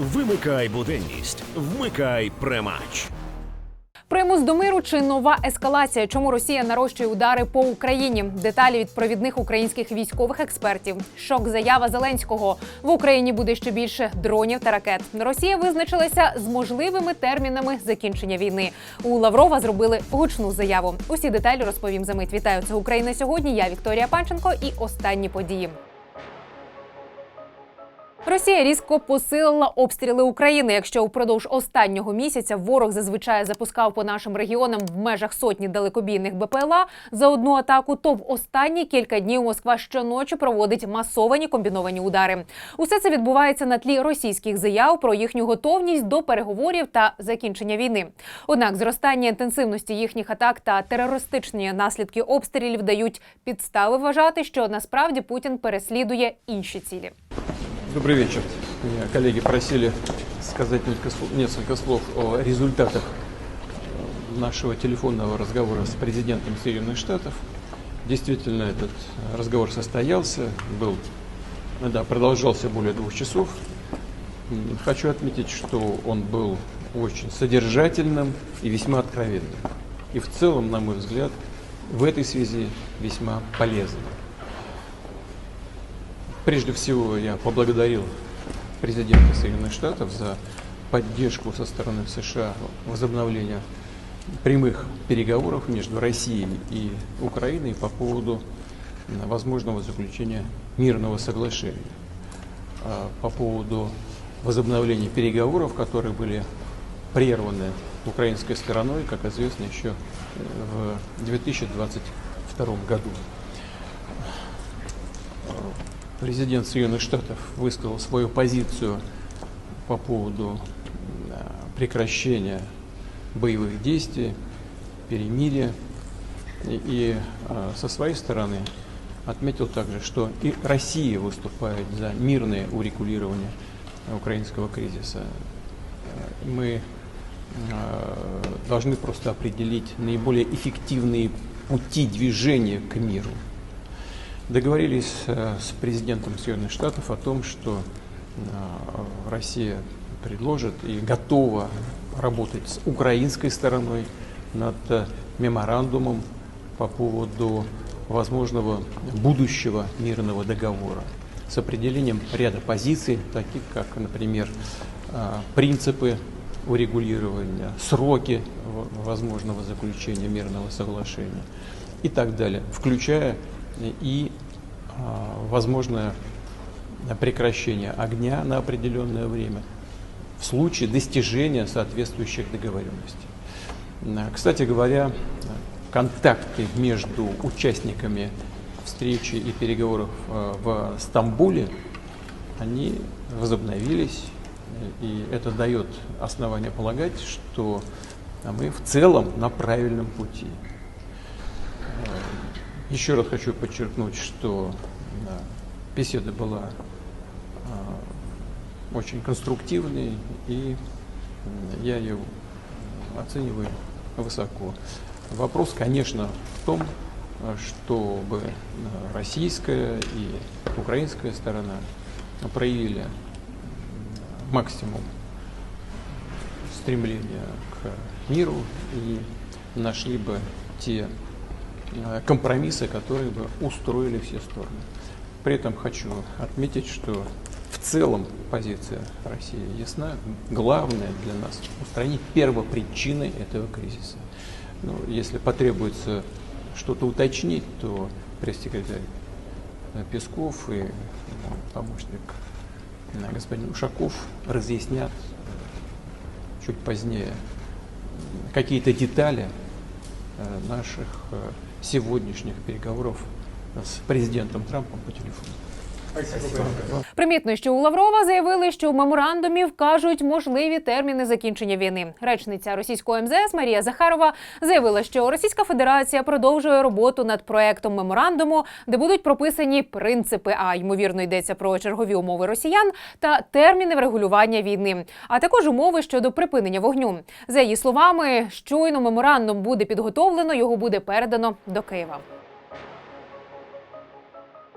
Вимикай буденність, вмикай премач. Примус до миру чи нова ескалація? Чому Росія нарощує удари по Україні? Деталі від провідних українських військових експертів. Шок заява Зеленського в Україні буде ще більше дронів та ракет. Росія визначилася з можливими термінами закінчення війни. У Лаврова зробили гучну заяву. Усі деталі розповім за мить. Вітаю це Україна сьогодні. Я Вікторія Панченко і останні події. Росія різко посилила обстріли України. Якщо впродовж останнього місяця ворог зазвичай запускав по нашим регіонам в межах сотні далекобійних БПЛА за одну атаку, то в останні кілька днів Москва щоночі проводить масовані комбіновані удари. Усе це відбувається на тлі російських заяв про їхню готовність до переговорів та закінчення війни. Однак зростання інтенсивності їхніх атак та терористичні наслідки обстрілів дають підстави вважати, що насправді Путін переслідує інші цілі. Добрый вечер. Меня коллеги просили сказать несколько слов, о результатах э, нашего телефонного разговора с президентом Соединенных Штатов. Действительно, этот разговор состоялся, был, да, продолжался более двух часов. Хочу отметить, что он был очень содержательным и весьма откровенным. И в целом, на мой взгляд, в этой связи весьма полезным. Прежде всего я поблагодарил президента Соединенных Штатов за поддержку со стороны США возобновления прямых переговоров между Россией и Украиной по поводу возможного заключения мирного соглашения. А По поводу возобновления переговоров, которые были прерваны украинской стороной, как известно, еще э, в 2022 году. Президент Соединенных Штатов высказал свою позицию по поводу э, прекращения боевых действий, перемирия. И, и, э, со своей стороны отметил также, что и Россия выступает за мирное урегулирование украинского кризиса. Э, Мы должны просто определить наиболее эффективные пути движения к миру. Договорились э, с президентом Соединенных Штатов о том, что э, Россия предложит и готова работать с украинской стороной над э, меморандумом по поводу возможного будущего мирного договора с определением ряда позиций, таких как, например, принципы урегулирования, сроки возможного заключения мирного соглашения и так далее, включая и а, возможное прекращение огня на определенное время в случае достижения соответствующих договоренностей. А, Кстати говоря, контакты между участниками встречи и переговоров а, в Стамбуле, они возобновились, и это дает основание полагать, что мы в целом на правильном пути. Еще раз хочу подчеркнуть, что да, беседа была а, очень конструктивной, и я ее оцениваю высоко. Вопрос, конечно, в том, чтобы а, российская и украинская сторона проявили максимум стремления к миру и нашли бы те компромиссы, которые бы устроили все стороны. При этом хочу отметить, что в целом позиция России ясна. Главное для нас устранить первопричины этого кризиса. Ну, если потребуется что-то уточнить, то пресс-секретарь э, Песков и э, помощник э, господин Ушаков разъяснят э, чуть позднее какие-то детали э, наших э, сегодняшних переговоров с президентом Трампом по телефону. Примітно, що у Лаврова заявили, що в меморандумі вкажуть можливі терміни закінчення війни. Речниця російського МЗС Марія Захарова заявила, що Російська Федерація продовжує роботу над проектом меморандуму, де будуть прописані принципи, а ймовірно йдеться про чергові умови росіян та терміни врегулювання війни, а також умови щодо припинення вогню. За її словами, щойно меморандум буде підготовлено, його буде передано до Києва.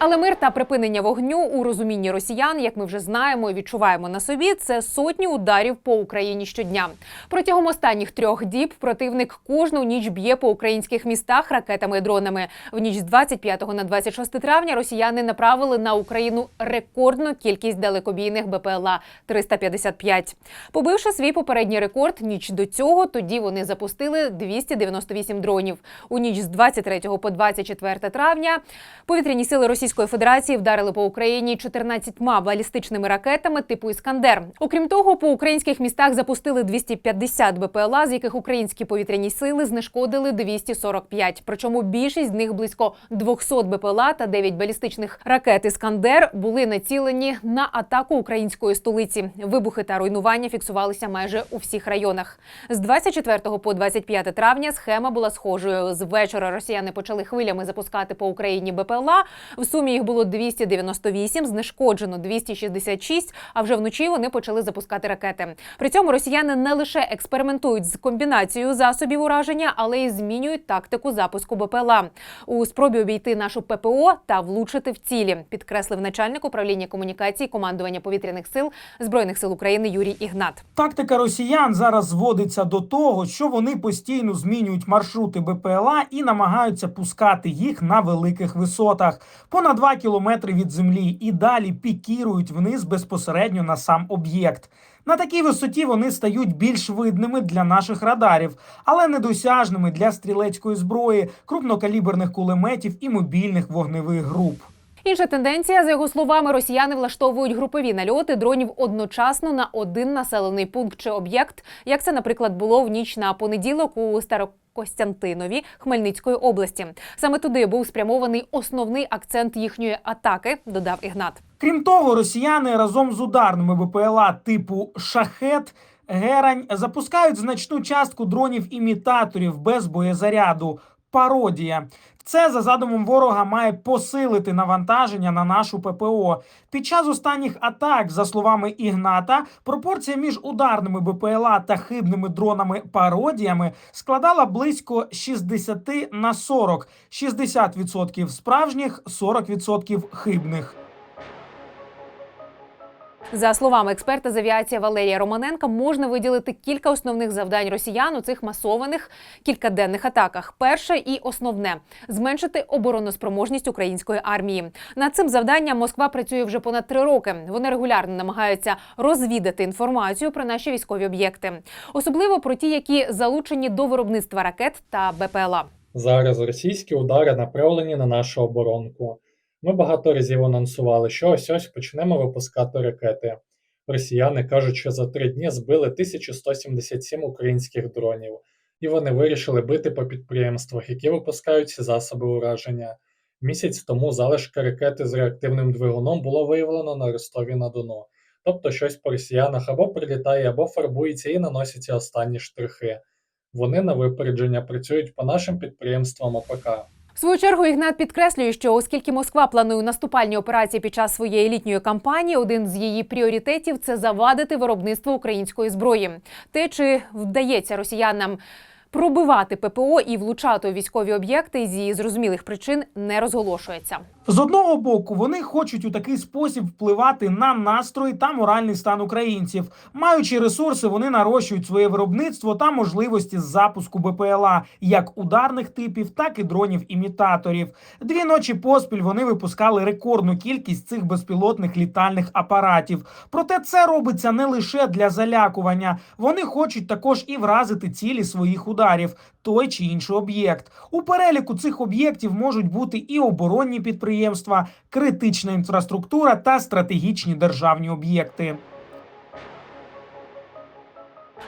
Але мир та припинення вогню у розумінні росіян, як ми вже знаємо і відчуваємо на собі, це сотні ударів по Україні щодня. Протягом останніх трьох діб противник кожну ніч б'є по українських містах ракетами і дронами. В ніч з 25 на 26 травня росіяни направили на Україну рекордну кількість далекобійних БПЛА 355. Побивши свій попередній рекорд, ніч до цього тоді вони запустили 298 дронів. У ніч з 23 по 24 травня повітряні сили Російської Федерації вдарили по Україні 14 балістичними ракетами типу Іскандер. Окрім того, по українських містах запустили 250 БПЛА, з яких українські повітряні сили знешкодили 245. Причому більшість з них близько 200 БПЛА та 9 балістичних ракет Іскандер були націлені на атаку української столиці. Вибухи та руйнування фіксувалися майже у всіх районах. З 24 по 25 травня схема була схожою. З вечора росіяни почали хвилями запускати по Україні БПЛА. В сумі їх було 298, знешкоджено 266, А вже вночі вони почали запускати ракети. При цьому росіяни не лише експериментують з комбінацією засобів ураження, але й змінюють тактику запуску БПЛА у спробі обійти нашу ППО та влучити в цілі. Підкреслив начальник управління комунікації командування повітряних сил збройних сил України Юрій Ігнат. Тактика росіян зараз зводиться до того, що вони постійно змінюють маршрути БПЛА і намагаються пускати їх на великих висотах понад 2 кілометри від землі, і далі пікірують вниз безпосередньо на сам об'єкт. На такій висоті вони стають більш видними для наших радарів, але недосяжними для стрілецької зброї, крупнокаліберних кулеметів і мобільних вогневих груп. Інша тенденція, за його словами, росіяни влаштовують групові нальоти дронів одночасно на один населений пункт чи об'єкт, як це, наприклад, було в ніч на понеділок у Старокостянтинові Хмельницької області. Саме туди був спрямований основний акцент їхньої атаки, додав Ігнат. Крім того, росіяни разом з ударними БПЛА типу шахет. Герань запускають значну частку дронів-імітаторів без боєзаряду. Пародія. Це за задумом ворога має посилити навантаження на нашу ППО. Під час останніх атак, за словами Ігната, пропорція між ударними БПЛА та хибними дронами пародіями складала близько 60 на 40. 60% справжніх, 40% хибних. За словами експерта з авіації Валерія Романенка, можна виділити кілька основних завдань росіян у цих масованих кількаденних атаках. Перше і основне зменшити обороноспроможність української армії. Над цим завданням Москва працює вже понад три роки. Вони регулярно намагаються розвідати інформацію про наші військові об'єкти, особливо про ті, які залучені до виробництва ракет та БПЛА. Зараз російські удари направлені на нашу оборонку. Ми багато разів анонсували, що ось ось почнемо випускати ракети. Росіяни кажуть, що за три дні збили 1177 українських дронів, і вони вирішили бити по підприємствах, які випускають ці засоби ураження. Місяць тому залишки ракети з реактивним двигуном було виявлено на Ростові на Дону. Тобто щось по росіянах або прилітає, або фарбується і наносяться останні штрихи. Вони на випередження працюють по нашим підприємствам ОПК. Свою чергу Ігнат підкреслює, що оскільки Москва планує наступальні операції під час своєї літньої кампанії, один з її пріоритетів це завадити виробництво української зброї. Те, чи вдається росіянам пробивати ППО і влучати у військові об'єкти зі зрозумілих причин не розголошується. З одного боку, вони хочуть у такий спосіб впливати на настрої та моральний стан українців. Маючи ресурси, вони нарощують своє виробництво та можливості запуску БПЛА, як ударних типів, так і дронів-імітаторів. Дві ночі поспіль вони випускали рекордну кількість цих безпілотних літальних апаратів. Проте це робиться не лише для залякування. Вони хочуть також і вразити цілі своїх ударів, той чи інший об'єкт. У переліку цих об'єктів можуть бути і оборонні підприємства, критична інфраструктура та стратегічні державні об'єкти.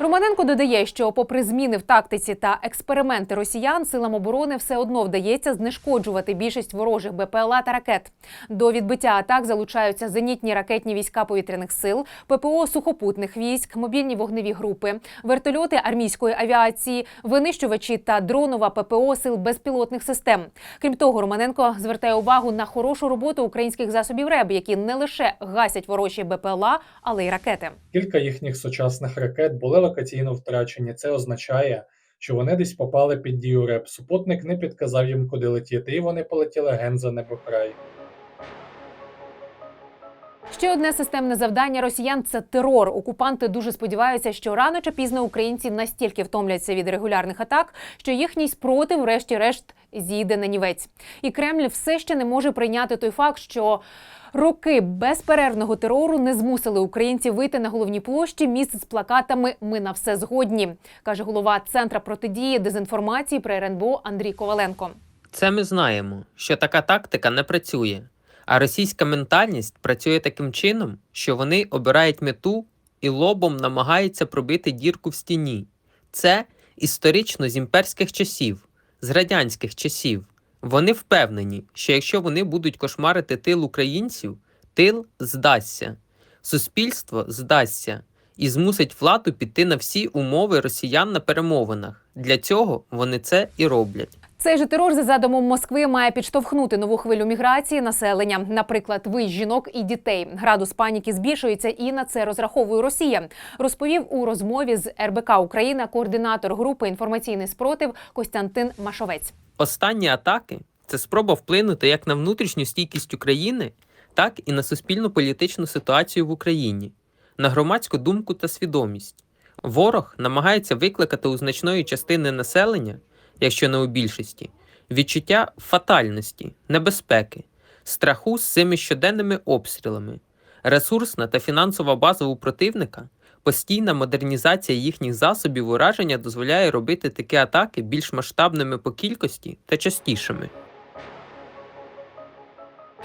Романенко додає, що, попри зміни в тактиці та експерименти росіян, силам оборони все одно вдається знешкоджувати більшість ворожих БПЛА та ракет. До відбиття атак залучаються зенітні ракетні війська повітряних сил, ППО сухопутних військ, мобільні вогневі групи, вертольоти армійської авіації, винищувачі та дронова ППО сил безпілотних систем. Крім того, Романенко звертає увагу на хорошу роботу українських засобів РЕБ, які не лише гасять ворожі БПЛА, але й ракети. Кілька їхніх сучасних ракет були локаційно втрачені. Це означає, що вони десь попали під дію РЕП. Супутник не підказав їм, куди летіти, і вони полетіли ген за небокрай. Ще одне системне завдання росіян це терор. Окупанти дуже сподіваються, що рано чи пізно українці настільки втомляться від регулярних атак, що їхній спротив, врешті-решт, зійде на нівець. І Кремль все ще не може прийняти той факт, що роки безперервного терору не змусили українців вийти на головні площі міст з плакатами Ми на все згодні, каже голова центра протидії дезінформації при РНБО Андрій Коваленко. Це ми знаємо, що така тактика не працює. А російська ментальність працює таким чином, що вони обирають мету і лобом намагаються пробити дірку в стіні. Це історично з імперських часів, з радянських часів. Вони впевнені, що якщо вони будуть кошмарити тил українців, тил здасться, суспільство здасться і змусить владу піти на всі умови росіян на перемовинах. Для цього вони це і роблять. Цей же терор за задумом Москви має підштовхнути нову хвилю міграції населення, наприклад, виїзд жінок і дітей. Градус паніки збільшується, і на це розраховує Росія. Розповів у розмові з РБК Україна координатор групи інформаційний спротив Костянтин Машовець. Останні атаки це спроба вплинути як на внутрішню стійкість України, так і на суспільно-політичну ситуацію в Україні, на громадську думку та свідомість. Ворог намагається викликати у значної частини населення, якщо не у більшості, відчуття фатальності, небезпеки, страху з цими щоденними обстрілами, ресурсна та фінансова база у противника. Постійна модернізація їхніх засобів ураження дозволяє робити такі атаки більш масштабними по кількості та частішими.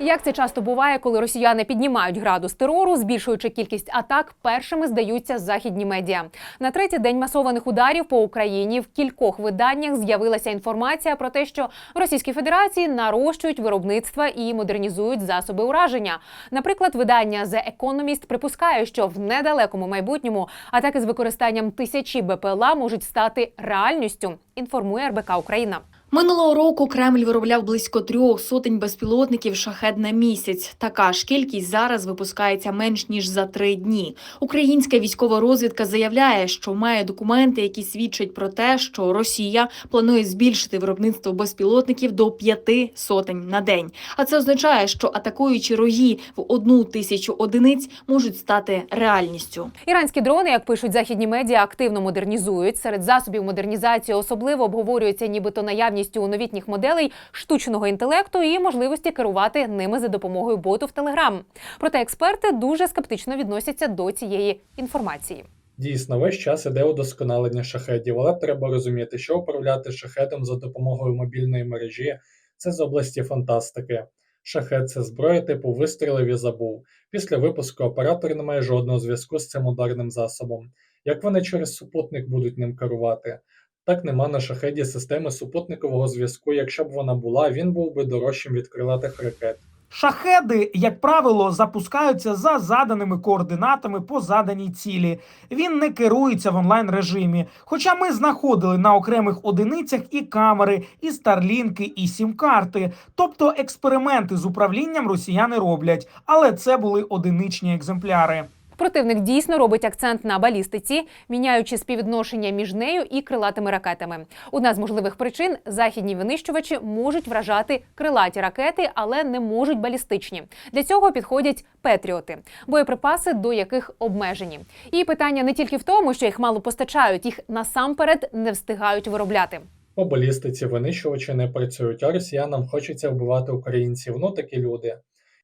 Як це часто буває, коли росіяни піднімають градус терору, збільшуючи кількість атак, першими здаються західні медіа. На третій день масованих ударів по Україні в кількох виданнях з'явилася інформація про те, що в Російській Федерації нарощують виробництва і модернізують засоби ураження. Наприклад, видання The Economist припускає, що в недалекому майбутньому атаки з використанням тисячі БПЛА можуть стати реальністю. Інформує РБК Україна. Минулого року Кремль виробляв близько трьох сотень безпілотників шахет на місяць. Така ж кількість зараз випускається менш ніж за три дні. Українська військова розвідка заявляє, що має документи, які свідчать про те, що Росія планує збільшити виробництво безпілотників до п'яти сотень на день. А це означає, що атакуючі рої в одну тисячу одиниць можуть стати реальністю. Іранські дрони, як пишуть західні медіа, активно модернізують. Серед засобів модернізації особливо обговорюється нібито наявність у новітніх моделей штучного інтелекту і можливості керувати ними за допомогою боту в Телеграм. Проте експерти дуже скептично відносяться до цієї інформації. Дійсно, весь час іде удосконалення шахедів, але треба розуміти, що управляти шахедом за допомогою мобільної мережі це з області фантастики. Шахет це зброя типу вистрілив і забув. Після випуску оператор не має жодного зв'язку з цим ударним засобом. Як вони через супутник будуть ним керувати? Так нема на шахеді системи супутникового зв'язку. Якщо б вона була, він був би дорожчим від крилатих ракет. Шахеди, як правило, запускаються за заданими координатами по заданій цілі. Він не керується в онлайн режимі. Хоча ми знаходили на окремих одиницях і камери, і старлінки, і сім-карти. Тобто експерименти з управлінням росіяни роблять, але це були одиничні екземпляри. Противник дійсно робить акцент на балістиці, міняючи співвідношення між нею і крилатими ракетами. Одна з можливих причин західні винищувачі можуть вражати крилаті ракети, але не можуть балістичні. Для цього підходять петріоти, боєприпаси до яких обмежені. І питання не тільки в тому, що їх мало постачають, їх насамперед не встигають виробляти. По балістиці винищувачі не працюють, а росіянам хочеться вбивати українців. Ну такі люди.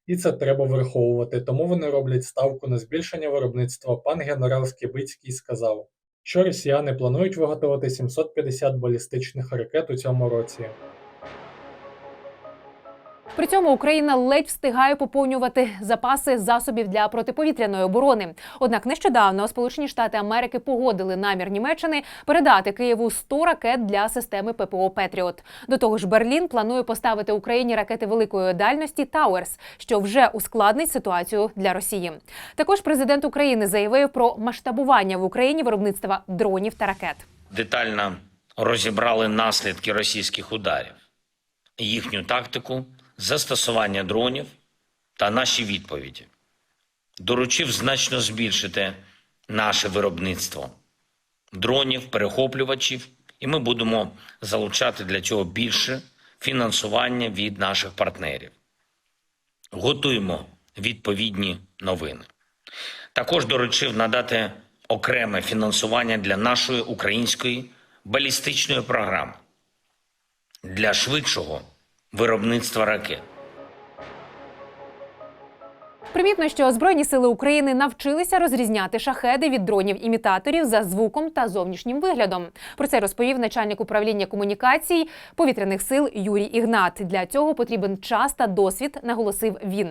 І це треба враховувати, тому вони роблять ставку на збільшення виробництва. Пан генерал Скібицький сказав, що росіяни планують виготовити 750 балістичних ракет у цьому році. При цьому Україна ледь встигає поповнювати запаси засобів для протиповітряної оборони. Однак нещодавно Сполучені Штати Америки погодили намір Німеччини передати Києву 100 ракет для системи ППО Петріот. До того ж, Берлін планує поставити Україні ракети великої дальності Тауерс, що вже ускладнить ситуацію для Росії. Також президент України заявив про масштабування в Україні виробництва дронів та ракет. детально розібрали наслідки російських ударів, їхню тактику, застосування дронів та наші відповіді. Доручив значно збільшити наше виробництво дронів, перехоплювачів, і ми будемо залучати для цього більше фінансування від наших партнерів. Готуємо відповідні новини. Також доручив надати окреме фінансування для нашої української балістичної програми для швидшого виробництва ракет. Примітно, що Збройні сили України навчилися розрізняти шахеди від дронів-імітаторів за звуком та зовнішнім виглядом. Про це розповів начальник управління комунікацій повітряних сил Юрій Ігнат. Для цього потрібен час та досвід, наголосив він.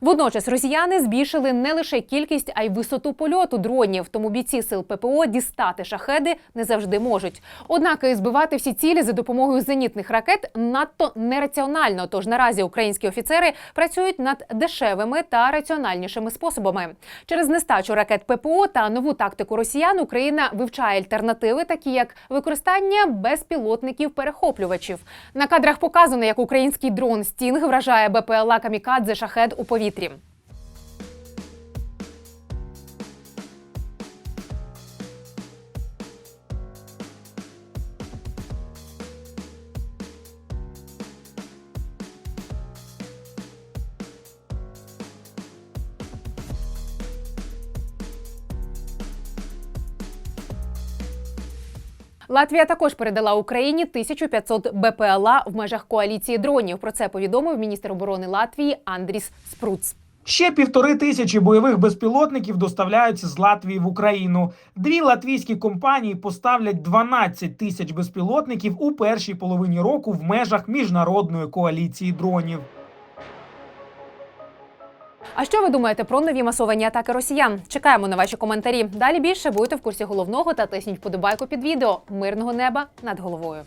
Водночас росіяни збільшили не лише кількість, а й висоту польоту дронів. Тому бійці сил ППО дістати шахеди не завжди можуть. Однак і збивати всі цілі за допомогою зенітних ракет надто нераціонально. Тож наразі українські офіцери працюють над дешевими та раціональнішими способами. Через нестачу ракет ППО та нову тактику росіян Україна вивчає альтернативи, такі як використання безпілотників-перехоплювачів. На кадрах показано, як український дрон Стінг вражає БПЛА Камікадзе шахед у повітрі. Латвія також передала Україні 1500 БПЛА в межах коаліції дронів. Про це повідомив міністр оборони Латвії Андріс Спруц. Ще півтори тисячі бойових безпілотників доставляються з Латвії в Україну. Дві латвійські компанії поставлять 12 тисяч безпілотників у першій половині року в межах міжнародної коаліції дронів. А що ви думаєте про нові масовані атаки росіян? Чекаємо на ваші коментарі. Далі більше будете в курсі головного та тисніть вподобайку під відео. Мирного неба над головою.